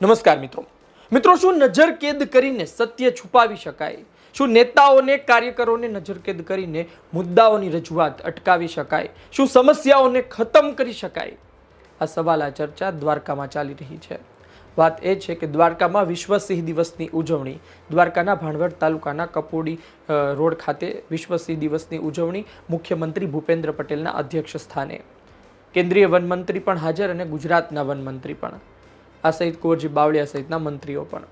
નમસ્કાર મિત્રો. મિત્રો, શું નજર કેદ કરીને સત્ય છુપાવી શકાય? શું નેતાઓને, કાર્યકરોને નજરકેદ કરીને મુદ્દાઓની રજૂઆત અટકાવી શકાય? શું સમસ્યાઓને ખતમ કરી શકાય? આ સવાલ, આ ચર્ચા દ્વારકામાં ચાલી રહી છે. વાત એ છે કે દ્વારકામાં વિશ્વ સિંહ દિવસની ઉજવણી, દ્વારકાના ભાણવડ તાલુકાના કપોડી રોડ ખાતે વિશ્વ સિંહ દિવસની ઉજવણી મુખ્યમંત્રી ભૂપેન્દ્ર પટેલના અધ્યક્ષ સ્થાને કેન્દ્રીય વનમંત્રી પણ હાજર અને ગુજરાતના વનમંત્રી પણ. આ સહિત કુંવરજી બાવળિયા સહિતના મંત્રીઓ પણ.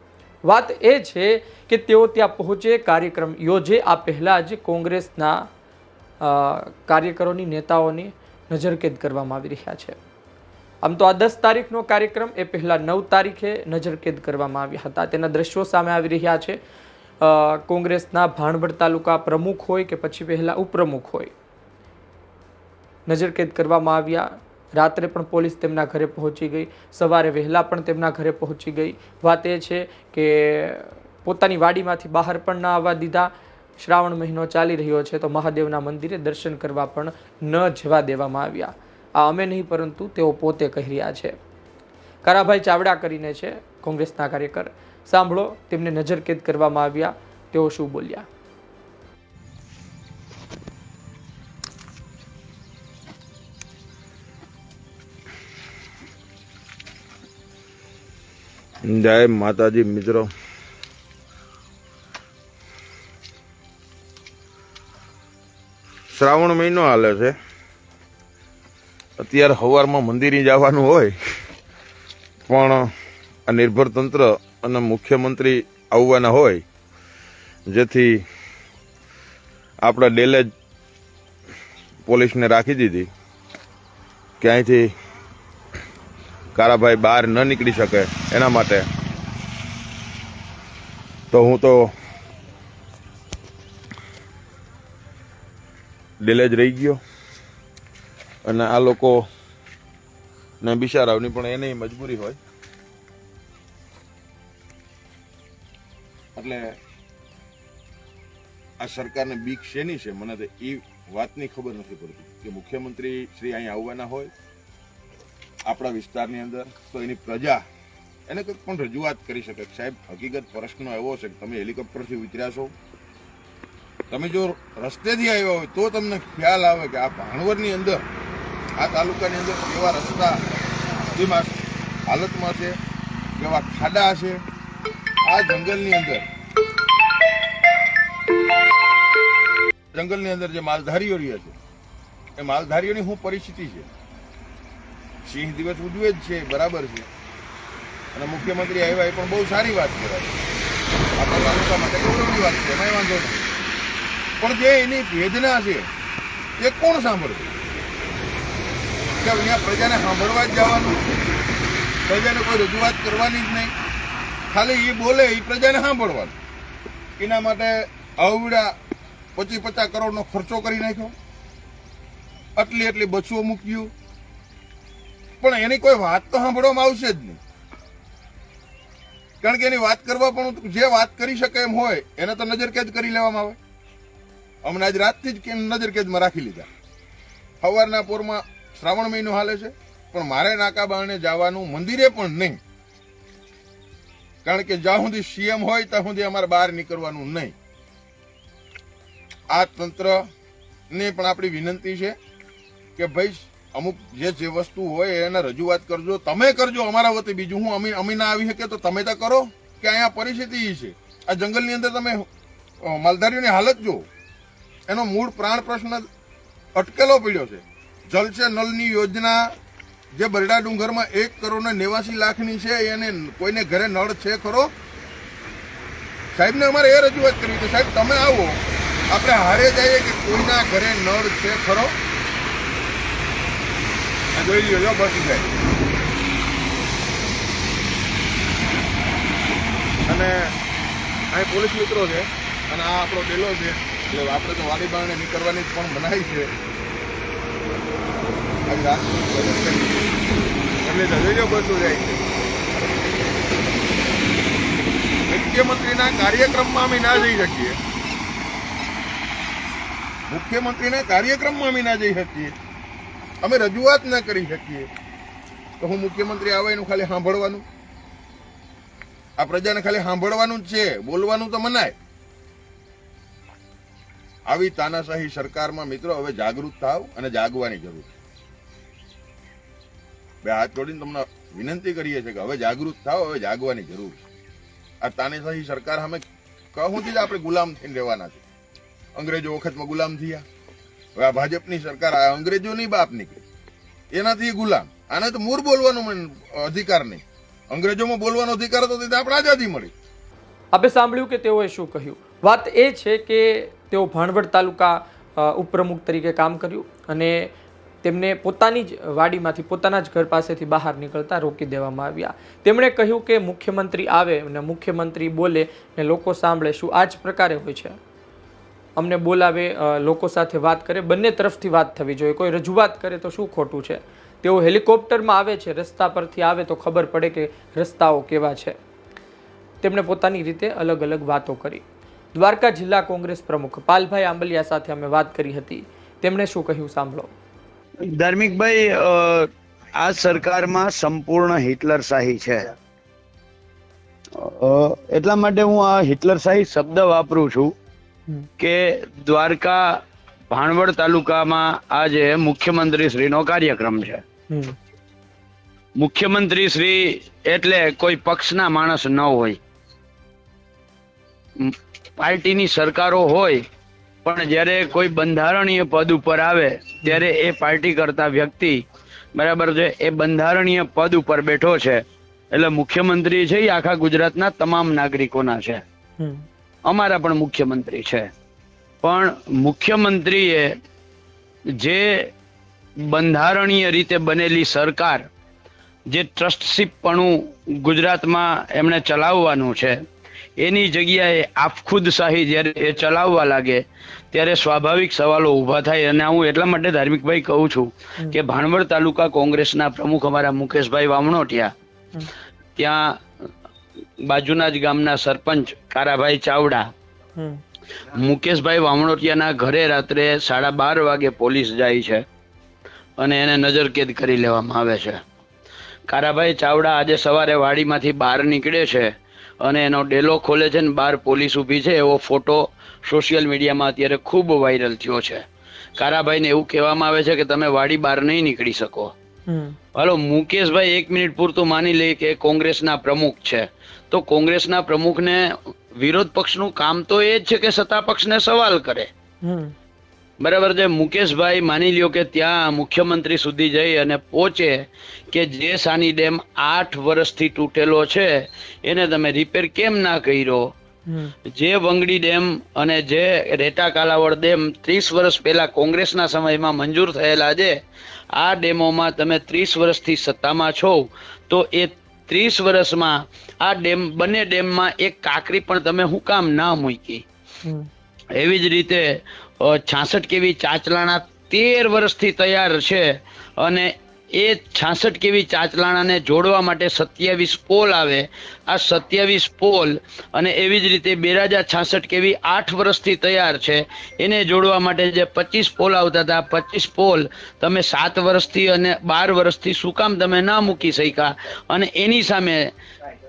વાત એ છે કે તેઓ ત્યાં પહોંચે, કાર્યક્રમ યોજે. આ પહેલાં જ કોંગ્રેસના કાર્યકરોની નેતાઓની નજરકેદ કરવામાં આવી રહ્યા છે. આમ તો આ દસ તારીખનો કાર્યક્રમ એ પહેલાં નવ તારીખે નજરકેદ કરવામાં આવ્યા હતા. તેના દ્રશ્યો સામે આવી રહ્યા છે. કોંગ્રેસના ભાણવડ તાલુકા પ્રમુખ હોય કે પછી પહેલાં ઉપપ્રમુખ હોય. નજરકેદ કરવામાં આવ્યા. રાત્રે પણ પોલીસ તેમના ઘરે પહોંચી ગઈ. સવારે વહેલા પણ તેમના ઘરે પહોંચી ગઈ. વાત એ છે કે પોતાની વાડીમાંથી બહાર પણ ના આવવા દીધા. શ્રાવણ મહિનો ચાલી રહ્યો છે તો મહાદેવના મંદિરે દર્શન કરવા પણ ન જવા દેવામાં આવ્યા. આ અમે નહીં, પરંતુ તેઓ પોતે કહી રહ્યા છે. કારાભાઈ ચાવડા કરીને છે કોંગ્રેસના કાર્યકર. સાંભળો, તેમને નજરકેદ કરવામાં આવ્યા. તેઓ શું બોલ્યા? જય માતાજી, મિત્રો. શ્રાવણ મહિનો હાલે છે. અત્યારે સવારમાં મંદિરે જવાનું હોય, પણ આ નિર્ભર તંત્ર અને મુખ્યમંત્રી આવવાના હોય, જેથી આપણે ડેલે પોલીસને રાખી દીધી. ક્યાંયથી કારાભાઈ બહાર ન નીકળી શકે એના માટે. તો હું તો ડેલે જ રહી ગયો. અને આ લોકો ને બિચારાઓની પણ એની મજબૂરી હોય. એટલે આ સરકારને બીક શેની છે? મને તો એ વાતની ખબર નથી પડતી કે મુખ્યમંત્રી શ્રી અહીં આવવાના હોય આપણા વિસ્તારની અંદર, તો એની પ્રજા એને કંઈક પણ રજૂઆત કરી શકે. સાહેબ, હકીકત પ્રશ્ન એવો છે કે તમે હેલિકોપ્ટરથી ઉતર્યા છો. તમે જો રસ્તેથી આવ્યા હોય, તો તમને ખ્યાલ આવે કે આ ભાણવરની અંદર, આ તાલુકાની અંદર કેવા રસ્તા હાલતમાં છે, કેવા ખાડા છે. આ જંગલની અંદર જંગલની અંદર જે માલધારીઓ રહ્યા છે, એ માલધારીઓની શું પરિસ્થિતિ છે? સિંહ દિવસ ઉજવે જ છે, બરાબર છે. અને મુખ્યમંત્રી આવ્યા એ પણ બહુ સારી વાત કહેવાય. આપણા તાલુકા માટે ગૌરવની વાત છે એમાં વાંધો નથી પણ જે એની વેદના છે, એ કોણ સાંભળશે? કે અહીંયા પ્રજાને સાંભળવા જ જવાનું પ્રજાને કોઈ રજૂઆત કરવાની જ નહીં. ખાલી એ બોલે એ પ્રજાને સાંભળવાનું. એના માટે અવડા પચીસ પચાસ કરોડનો ખર્ચો કરી નાખ્યો. આટલી આટલી બસુઓ મૂક્યું. પણ એની કોઈ વાત તો સાંભળવામાં આવશે જ નહીં. કારણ કે એની વાત કરવા પણ જે વાત કરી શકે એમ હોય, એને તો નજરકેદ કરી લેવામાં આવે. અમને આજ રાતથી જ નજરકેદમાં રાખી લીધા. સવારના પોરમાં શ્રાવણ મહિનો હાલે છે, પણ મારે નાકા બારણે જવાનું મંદિરે પણ નહીં. કારણ કે જ્યાં સુધી સીએમ હોય, ત્યાં સુધી અમારે બહાર નીકળવાનું નહીં. આ તંત્રને પણ આપણી વિનંતી છે કે ભાઈ અમુક જે જે વસ્તુ હોય એને રજૂઆત કરજો. તમે કરજો અમારા વતી. બીજું હું અમી અમી ના આવી શકે તો તમે તો કરો કે અહીંયા પરિસ્થિતિ છે. આ જંગલની અંદર તમે માલધારીઓની હાલત જુઓ. એનો મૂળ પ્રાણ પ્રશ્ન અટકેલો પડ્યો છે. જલસે નલની યોજના જે બરડા ડુંગરમાં એક કરોડ ને નેવાસી લાખની છે, એને કોઈને ઘરે નળ છે ખરો? સાહેબને અમારે એ રજૂઆત કરવી કે સાહેબ, તમે આવો. આપણે હારે જઈએ કે કોઈના ઘરે નળ છે ખરો? જોઈ લ્યો લો બસ જાય. અને અહીં પોલીસ મિત્રો છે, અને આ આપણો ડેલો છે, એટલે આપણે તો વાડી બારણે નીકળવાની પણ મનાઈ છે. એટલે તો બસો જાય છે. મુખ્યમંત્રીના કાર્યક્રમમાં અમે ના જઈ શકીએ. મુખ્યમંત્રીના કાર્યક્રમમાં અમે ના જઈ શકીએ. અમે રજૂઆત ના કરી શકીએ. તો હું મુખ્યમંત્રી આવે એનું ખાલી સાંભળવાનું? આ પ્રજાને ખાલી સાંભળવાનું જ છે. બોલવાનું તો મનાય. આવી તાનાશાહી સરકારમાં મિત્રો હવે જાગૃત થાવ અને જાગવાની જરૂર છે. બે હાથ જોડીને તમને વિનંતી કરીએ છીએ કે હવે જાગૃત થાવ, હવે જાગવાની જરૂર છે. આ તાનાશાહી સરકાર સામે કહુંથી જ આપણે ગુલામ થઈને રહેવાના છે. અંગ્રેજો વખતમાં ગુલામ થયા. આ ભાજપની સરકાર, આ અંગ્રેજોની બાપ નીકળી. એનાથી ગુલામ. આને તો મૂળ બોલવાનો અધિકાર નહીં. અંગ્રેજોમાં બોલવાનો અધિકાર હતો, તેથી આપણે આઝાદી મળી. આપણે સાંભળ્યું કે તેઓએ શું કહ્યું? વાત એ છે કે તેઓ ભાણવડ તાલુકા ઉપપ્રમુખ તરીકે કામ કર્યું અને તેમને પોતાની જ વાડીમાંથી, પોતાના જ ઘર પાસેથી બહાર નીકળતા રોકી દેવામાં આવ્યા. તેમણે કહ્યું કે મુખ્યમંત્રી આવે અને મુખ્યમંત્રી બોલે ને લોકો સાંભળે શું આ જ પ્રકારે હોય છે. અમને બોલાવે લોકો સાથે વાત કરે, બંને તરફથી વાત થવી જોઈએ. કોઈ રજૂઆત કરે તો શું ખોટું છે? તેઓ હેલિકોપ્ટરમાં આવે છે, રસ્તા પરથી આવે તો ખબર પડે કે રસ્તાઓ કેવા છે. તેમણે પોતાની રીતે અલગ અલગ વાતો કરી. દ્વારકા જિલ્લા કોંગ્રેસ પ્રમુખ પાલભાઈ આંબલિયા સાથે અમે વાત કરી હતી. તેમણે શું કહ્યું સાંભળો. ધાર્મિકભાઈ આ સરકારમાં સંપૂર્ણ હિટલરશાહી છે. એટલા માટે હું આ હિટલરશાહી શબ્દ વાપરું છું. કે દ્વારકા ભાણવડ તાલુકામાં આજે મુખ્યમંત્રી શ્રીનો કાર્યક્રમ છે. મુખ્યમંત્રી શ્રી એટલે કોઈ પક્ષના માણસ ન હોય. પાર્ટીની સરકારો હોય પણ જ્યારે કોઈ બંધારણીય પદ ઉપર આવે ત્યારે એ પાર્ટી કરતા વ્યક્તિ બરાબર છે એ બંધારણીય પદ ઉપર બેઠો છે. એટલે મુખ્યમંત્રી છે એ આખા ગુજરાતના તમામ નાગરિકોના છે. અમારા પણ મુખ્યમંત્રી છે. પણ મુખ્યમંત્રીએ જે બંધારણીય રીતે બનેલી સરકાર જે ટ્રસ્ટશીપપણું ગુજરાતમાં એમણે ચલાવવાનું છે એની જગ્યાએ આફખુદશાહી જ્યારે એ ચલાવવા લાગે ત્યારે સ્વાભાવિક સવાલો ઊભા થાય. અને હું એટલા માટે ધાર્મિકભાઈ કહું છું કે ભાણવડ તાલુકા કોંગ્રેસના પ્રમુખ અમારા મુકેશભાઈ વામણોટિયા ત્યાં બાજુના જ ગામના સરપંચ કારાભાઈ ચાવડા. મુકેશભાઈ વામણોટિયાના ઘરે રાત્રે સાડા બાર વાગે પોલીસ જાય છે અને એને નજરકેદ કરી લેવામાં આવે છે. કારાભાઈ ચાવડા આજે સવારે વાડીમાંથી બહાર નીકળે છે અને એનો ડેલો ખોલે છે ને બહાર પોલીસ ઊભી છે. એવો ફોટો સોશિયલ મીડિયામાં અત્યારે ખૂબ વાયરલ થયો છે. કારાભાઈને એવું કહેવામાં આવે છે કે તમે વાડી બહાર નહીં નીકળી શકો. હાલો મુકેશભાઈ એક મિનિટ પૂરતું માની લે કે કોંગ્રેસના પ્રમુખ છે. તો કોંગ્રેસના પ્રમુખને વિરોધ પક્ષનું કામ તો એ જ છે કે સત્તા પક્ષને સવાલ કરે. બરાબર છે? મુકેશભાઈ માની લ્યો કે ત્યાં મુખ્યમંત્રી સુધી જઈ અને પહોંચે કે જે સાની ડેમ આઠ વર્ષથી તૂટેલો છે એને તમે રિપેર કેમ ના કર્યો? જે વંગડી ડેમ અને જે રેટા કાલાવડ ડેમ ત્રીસ વર્ષ પહેલા કોંગ્રેસના સમયમાં મંજૂર થયેલા છે આ ડેમોમાં તમે ત્રીસ વર્ષથી સત્તામાં છો તો એ ત્રીસ વર્ષમાં આ ડેમ બંને ડેમમાં એક કાકરી પણ તમે હું કામ ના મૂકી. એવી જ રીતે છાસઠ કેવી ચાચલાણા તેર વર્ષથી તૈયાર છે અને એ છાસઠ કેવી ચાચલાણાને જોડવા માટે સત્યાવીસ પોલ આવે. આ સત્યાવીસ પોલ અને એવી જ રીતે બેરાજા છાસઠ કેવી આઠ વર્ષથી તૈયાર છે. એને જોડવા માટે જે પચીસ પોલ આવતા હતા પચીસ પોલ તમે સાત વર્ષથી અને બાર વર્ષથી શું કામ તમે ના મૂકી શક્યા? અને એની સામે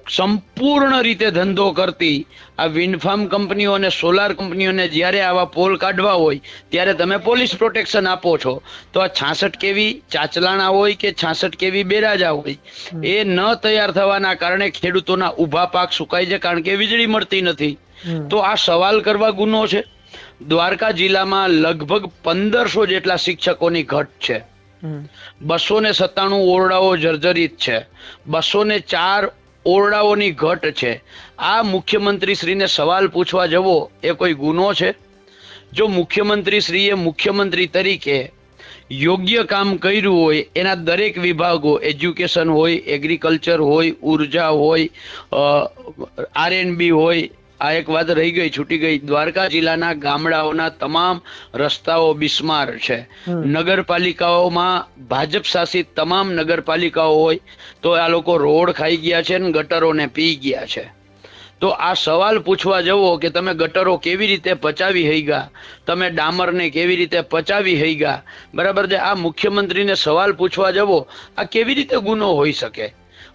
સંપૂર્ણ રીતે ધંધો કરતી આ વિન્ડફાર્મ કંપનીઓને કંપનીઓ અને સોલાર કંપનીઓને જ્યારે આવા પોલ કાઢવા હોય ત્યારે તમે પોલીસ પ્રોટેક્શન આપો છો. તો આ છાસઠ કેવી ચાચલાણા હોય કે છાસઠ કેવી બેરાજા હોય એ ન તૈયાર થવાના કારણે ખેડૂતોના ઊભા પાક સુકાય છે કારણ કે વીજળી મળતી નથી. તો આ સવાલ કરવા ગુનો છે. દ્વારકા જિલ્લામાં લગભગ પંદરસો જેટલા શિક્ષકોની ઘટ છે. બસો ને સત્તાણું ઓરડાઓ જર્જરિત છે. બસો ને ચાર ઓરડાઓની ઘટ છે. આ મુખ્યમંત્રી શ્રીને સવાલ પૂછવા જવો એ કોઈ ગુનો છે? જો મુખ્યમંત્રી શ્રીએ મુખ્યમંત્રી તરીકે યોગ્ય કામ કર્યું હોય, એના દરેક વિભાગો, એજ્યુકેશન હોય, એગ્રીકલ્ચર હોય, ઊર્જા હોય આરએનબી હોય આ એક વાત રહી ગઈ છૂટી ગઈ. દ્વારકા જિલ્લાના ગામડાઓના તમામ રસ્તાઓ બિસ્માર છે. નગરપાલિકાઓમાં ભાજપ શાસિત તમામ નગરપાલિકાઓ હોય તો આ લોકો રોડ ખાઈ ગયા છે ને ગટરોને પી ગયા છે. તો આ સવાલ પૂછવા જવો કે તમે ગટરો કેવી રીતે પચાવી હઈગા તમે ડામરને કેવી રીતે પચાવી હઈગા બરાબર છે. આ મુખ્યમંત્રીને સવાલ પૂછવા જવો આ કેવી રીતે ગુનો હોઈ શકે?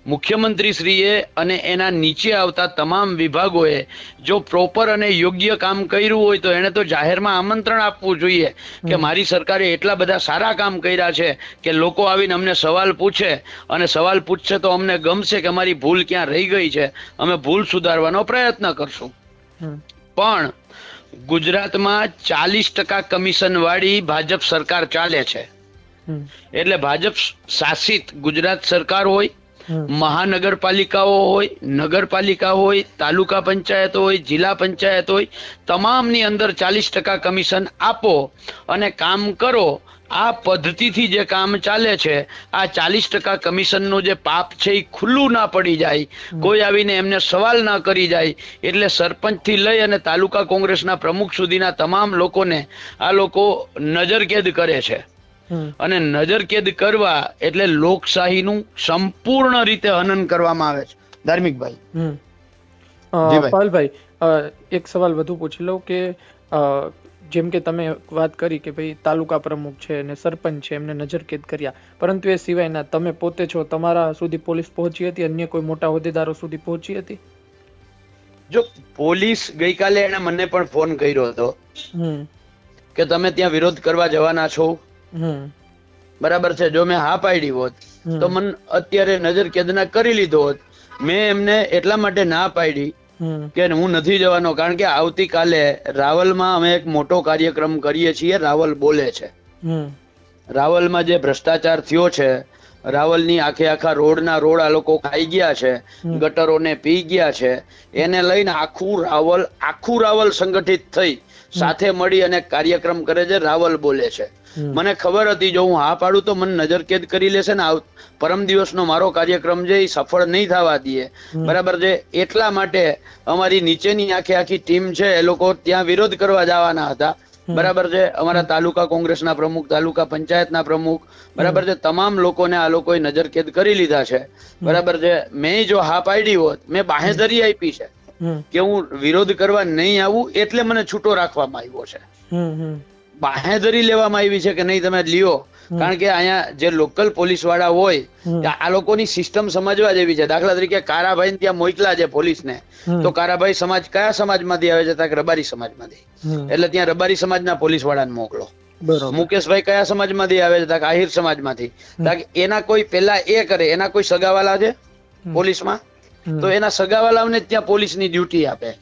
મુખ્યમંત્રીશ્રીએ અને એના નીચે આવતા તમામ વિભાગોએ જો પ્રોપર અને યોગ્ય કામ કર્યું હોય તો એને તો જાહેરમાં આમંત્રણ આપવું જોઈએ કે મારી સરકારે એટલા બધા સારા કામ કર્યા છે કે લોકો આવીને અમને સવાલ પૂછે અને સવાલ પૂછશે તો અમને ગમશે કે અમારી ભૂલ ક્યાં રહી ગઈ છે. અમે ભૂલ સુધારવાનો પ્રયત્ન કરશું. પણ ગુજરાતમાં ચાલીસ ટકા કમિશન વાળી ભાજપ સરકાર ચાલે છે. એટલે ભાજપ શાસિત ગુજરાત સરકાર હોય મહાનગરપાલિકાઓ હોય નગરપાલિકા હોય તાલુકા પંચાયત હોય જિલ્લા પંચાયત હોય તમામની અંદર ચાલીસ ટકા કમિશન આપો અને કામ કરો. આ પદ્ધતિથી જે કામ ચાલે છે આ ચાલીસ ટકા કમિશનનું જે પાપ છે એ ખુલ્લું ના પડી જાય. કોઈ આવીને એમને સવાલ ના કરી જાય. એટલે સરપંચથી લઈ અને તાલુકા કોંગ્રેસના પ્રમુખ સુધીના તમામ લોકોને આ લોકો નજરકેદ કરે છે. અને નજરકેદ કરવા એટલે લોકશાહીનું સંપૂર્ણ રીતે હનન કરવામાં આવે છે. ધાર્મિકભાઈ. પાલભાઈ એક સવાલ વધુ પૂછી લઉં કે જેમ કે તમે વાત કરી કે ભાઈ તાલુકા પ્રમુખ છે અને સરપંચ છે એમને નજરકેદ કર્યા. પરંતુ એ સિવાયના તમે પોતે છો તમારા સુધી પોલીસ પહોંચી હતી અન્ય કોઈ મોટા હોદ્દેદારો સુધી પહોંચી હતી? જો પોલીસ ગઈકાલે એણે મને પણ ફોન કર્યો હતો કે તમે ત્યાં વિરોધ કરવા જવાના છો. બરાબર છે જો મેં હા પાડી હોત તો મન અત્યારે નજરકેદના કરી લીધો હોત. મેં એમને એટલા માટે ના પાડી કે હું નથી જવાનો કારણ કે આવતીકાલે રાવલમાં અમે એક મોટો કાર્યક્રમ કરીએ છીએ રાવલ બોલે છે. રાવલમાં જે ભ્રષ્ટાચાર થયો છે રાવલની આખે આખા રોડના રોડ આ લોકો ખાઈ ગયા છે. ગટરોને પી ગયા છે એને લઈને આખું રાવલ આખું રાવલ સંગઠિત થઈ સાથે મળી અને કાર્યક્રમ કરે છે રાવલ બોલે છે. મને ખબર હતી જો હું હા પાડું તો મને નજરકેદ કરી લેશે ને પરમ દિવસનો મારો કાર્યક્રમ છે એ સફળ નહીં થવા દઈએ. બરાબર છે? એટલા માટે અમારી નીચેની આખી આખી ટીમ છે એ લોકો ત્યાં વિરોધ કરવા જવાના હતા. બરાબર છે? અમારા તાલુકા કોંગ્રેસના પ્રમુખ તાલુકા પંચાયતના પ્રમુખ બરાબર છે? તમામ લોકોને આ લોકોએ નજરકેદ કરી લીધા છે. બરાબર છે? મેં જો હા પાડી હોત મેં બાહેધરી આપી છે કે હું વિરોધ કરવા નહીં આવું એટલે મને છૂટો રાખવામાં આવ્યો છે. બાહેધરી લેવામાં આવી છે કે નહીં તમે લ્યો. કારણ કે અહીંયા જે લોકલ પોલીસવાળા હોય આ લોકોની સિસ્ટમ સમજવા જેવી છે. દાખલા તરીકે કારાભાઈ ત્યાં મોકલા છે પોલીસને. તો કારાભાઈ સમાજ કયા સમાજમાંથી આવે છે? ત્યાં રબારી સમાજમાંથી. એટલે ત્યાં રબારી સમાજના પોલીસ વાળાને મોકલો. મુકેશભાઈ કયા સમાજમાંથી આવે છે? ત્યાં આહિર સમાજમાંથી. એના કોઈ પેલા એ કરે. એના કોઈ સગાવાલા છે પોલીસમાં. તો એના સગાવાલાઓને ત્યાં પોલીસની ડ્યુટી આપે.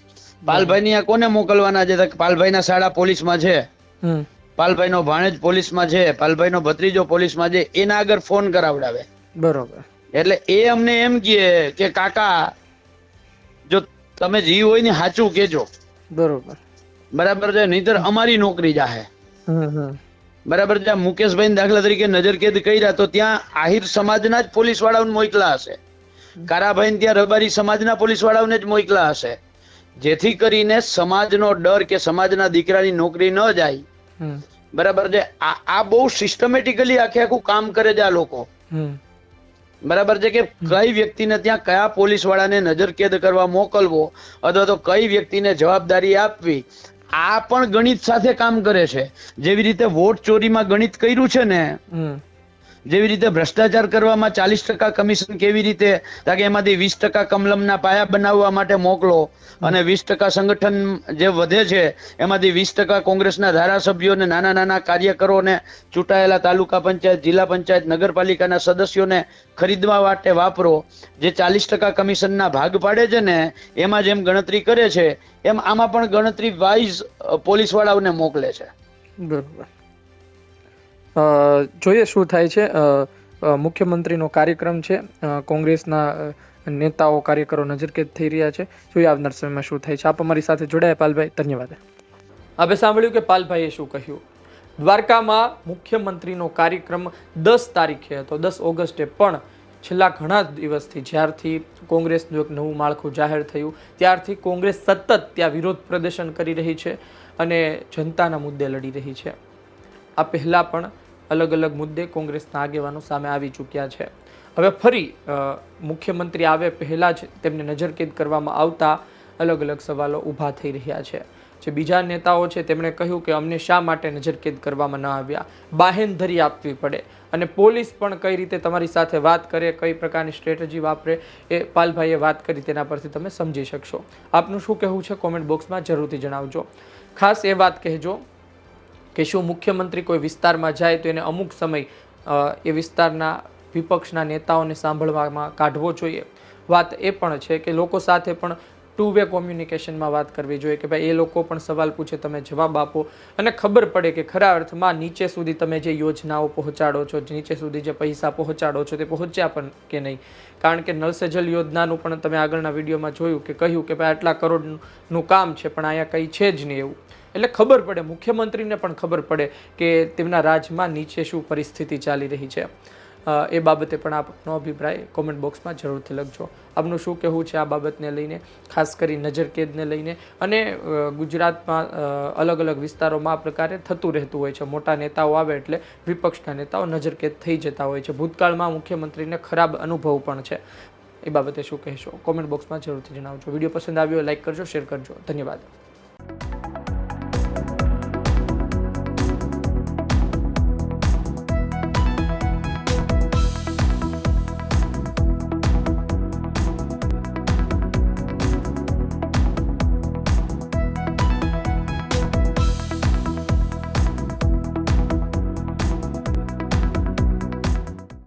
પાલભાઈ ની કોને મોકલવાના છે? પાલભાઈ ના શાળા પોલીસમાં છે. હમ. પાલભાઈનો ભાણેજ પોલીસમાં છે પાલભાઈનો ભત્રીજો પોલીસમાં છે એના આગળ ફોન કરાવડાવે. બરોબર. એટલે એ અમને એમ કહે કે કાકા જો તમે જી હોય ને સાચું કેજો બરોબર. બરાબર છે નહીતર અમારી નોકરી જાહે. બરાબર છે મુકેશભાઈ દાખલા તરીકે નજરકેદ કર્યા તો ત્યાં આહિર સમાજના જ પોલીસ વાળાઓને મોકલા હશે. કારાભાઈ ત્યાં રબારી સમાજના પોલીસ વાળાઓને જ મોકલા હશે. જેથી કરીને સમાજનો ડર કે સમાજના દીકરાની નોકરી ન જાય બરાબર છે. આ બહુ સિસ્ટમેટિકલી આખે આખું કામ કરે છે આ લોકો. બરાબર છે કે કઈ વ્યક્તિને ત્યાં કયા પોલીસ વાળાને નજરકેદ કરવા મોકલવો અથવા તો કઈ વ્યક્તિને જવાબદારી આપવી આ પણ ગણિત સાથે કામ કરે છે. જેવી રીતે વોટ ચોરીમાં ગણિત કર્યું છે ને જેવી રીતે ભ્રષ્ટાચાર કરવામાં ચાલીસ ટકા કમિશન કેવી રીતે તાકે એમાંથી વીસ ટકા કમલમના પાયા બનાવવા માટે મોકલો અને વીસ ટકા સંગઠન જે વધે છે, એમાંથી વીસ ટકા કોંગ્રેસના ધારાસભ્યોને નાના નાના કાર્યકરોને ચૂંટાયેલા તાલુકા પંચાયત, જિલ્લા પંચાયત, નગરપાલિકાના સદસ્યોને ખરીદવા માટે વાપરો. જે ચાલીસ ટકા કમિશનના ભાગ પાડે છે ને, એમાં જેમ ગણતરી કરે છે, એમ આમાં પણ ગણતરી વાઇઝ પોલીસવાળાઓને મોકલે છે. બરોબર. જોઈએ શું થાય છે. મુખ્યમંત્રીનો કાર્યક્રમ છે. કોંગ્રેસના નેતાઓ, કાર્યકરો નજરકેદ થઈ રહ્યા છે. જોઈએ આવનાર સમયમાં શું થાય છે. આપ અમારી સાથે જોડાયા પાલભાઈ. ધન્યવાદ. આપે સાંભળ્યું કે પાલભાઈએ શું કહ્યું? દ્વારકામાં મુખ્યમંત્રીનો કાર્યક્રમ દસ તારીખે હતો. દસ ઓગસ્ટે પણ છેલ્લા ઘણા દિવસથી જ્યારથી કોંગ્રેસનું એક નવું માળખું જાહેર થયું, ત્યારથી કોંગ્રેસ સતત ત્યાં વિરોધ પ્રદર્શન કરી રહી છે અને જનતાના મુદ્દે લડી રહી છે. આ પહેલાં પણ અલગ અલગ મુદ્દે કોંગ્રેસના આગેવાનો સામે આવી ચૂક્યા છે. હવે ફરી મુખ્યમંત્રી આવે પહેલાં જ તેમને નજરકેદ કરવામાં આવતા અલગ અલગ સવાલો ઊભા થઈ રહ્યા છે. જે બીજા નેતાઓ છે તેમણે કહ્યું કે અમને શા માટે નજરકેદ કરવામાં ન આવ્યા? બાહેંધરી આપવી પડે. અને પોલીસ પણ કઈ રીતે તમારી સાથે વાત કરે, કઈ પ્રકારની સ્ટ્રેટેજી વાપરે એ પાલભાઈએ વાત કરી તેના પરથી તમે સમજી શકશો. આપનું શું કહેવું છે? કોમેન્ટ બોક્સમાં જરૂરથી જણાવજો. ખાસ એ વાત કહેજો કે શું મુખ્યમંત્રી કોઈ વિસ્તારમાં જાય તો એને અમુક સમય એ વિસ્તારના વિપક્ષના નેતાઓને સાંભળવામાં કાઢવો જોઈએ. વાત એ પણ છે કે લોકો સાથે પણ ટુ વે કોમ્યુનિકેશનમાં વાત કરવી જોઈએ કે ભાઈ એ લોકો પણ સવાલ પૂછે, તમે જવાબ આપો. અને ખબર પડે કે ખરા અર્થમાં નીચે સુધી તમે જે યોજનાઓ પહોંચાડો છો નીચે સુધી જે પૈસા પહોંચાડો છો તે પહોંચ્યા પણ કે નહીં? કારણ કે નળ સે યોજનાનું પણ તમે આગળના વિડીયોમાં જોયું કે કહ્યું કે ભાઈ આટલા કરોડનું કામ છે, પણ અહીંયા કંઈ છે જ નહીં એવું. એટલે ખબર પડે, મુખ્યમંત્રીને પણ ખબર પડે કે તેમના રાજમાં નીચે શું પરિસ્થિતિ ચાલી રહી છે. એ બાબતે પણ આપનો અભિપ્રાય કોમેન્ટ બોક્સમાં જરૂરથી લખજો. આપનું શું કહેવું છે આ બાબતને લઈને, ખાસ કરી નજરકેદને લઈને? અને ગુજરાતમાં અલગ અલગ વિસ્તારોમાં આ પ્રકારે થતું રહેતું હોય છે. મોટા નેતાઓ આવે એટલે વિપક્ષના નેતાઓ નજરકેદ થઈ જતા હોય છે. ભૂતકાળમાં મુખ્યમંત્રીને ખરાબ અનુભવ પણ છે. એ બાબતે શું કહેશો? કોમેન્ટ બોક્સમાં જરૂરથી જણાવજો. વીડિયો પસંદ આવ્યો લાઈક કરજો શેર કરજો. ધન્યવાદ.